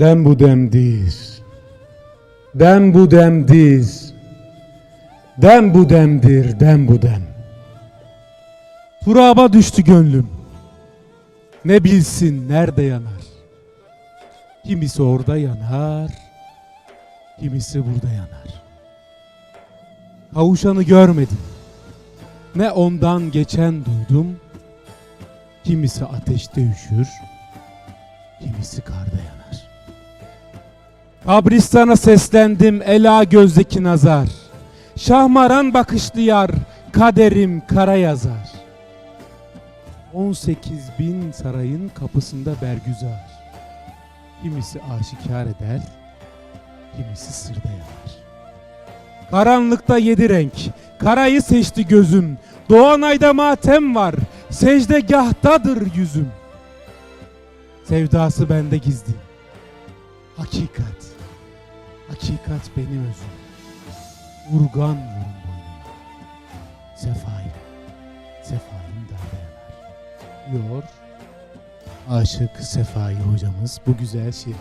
Dem bu demdir. Dem bu demdir. Dem bu demdir, dem bu dem. Turaba düştü gönlüm. Ne bilsin nerede yanar. Kimisi orada yanar, kimisi burada yanar. Kavuşanı görmedim. Ne ondan geçen duydum. Kimisi ateşte üşür, kimisi karda yanar. Kabristana seslendim ela gözdeki nazar. Şahmaran bakışlı yar, kaderim kara yazar. 18 bin sarayın kapısında bergüzar. Kimisi aşikar eder, kimisi sırda yanar. Karanlıkta yedi renk, karayı seçti gözüm. Doğan ayda matem var, secdegahtadır yüzüm. Sevdası bende gizli. Hakikat, hakikat benim özüm. Urgan vurun boynuma. Sefaim, sefaim darbe yanar. Diyor aşık Sefai hocamız bu güzel şiir.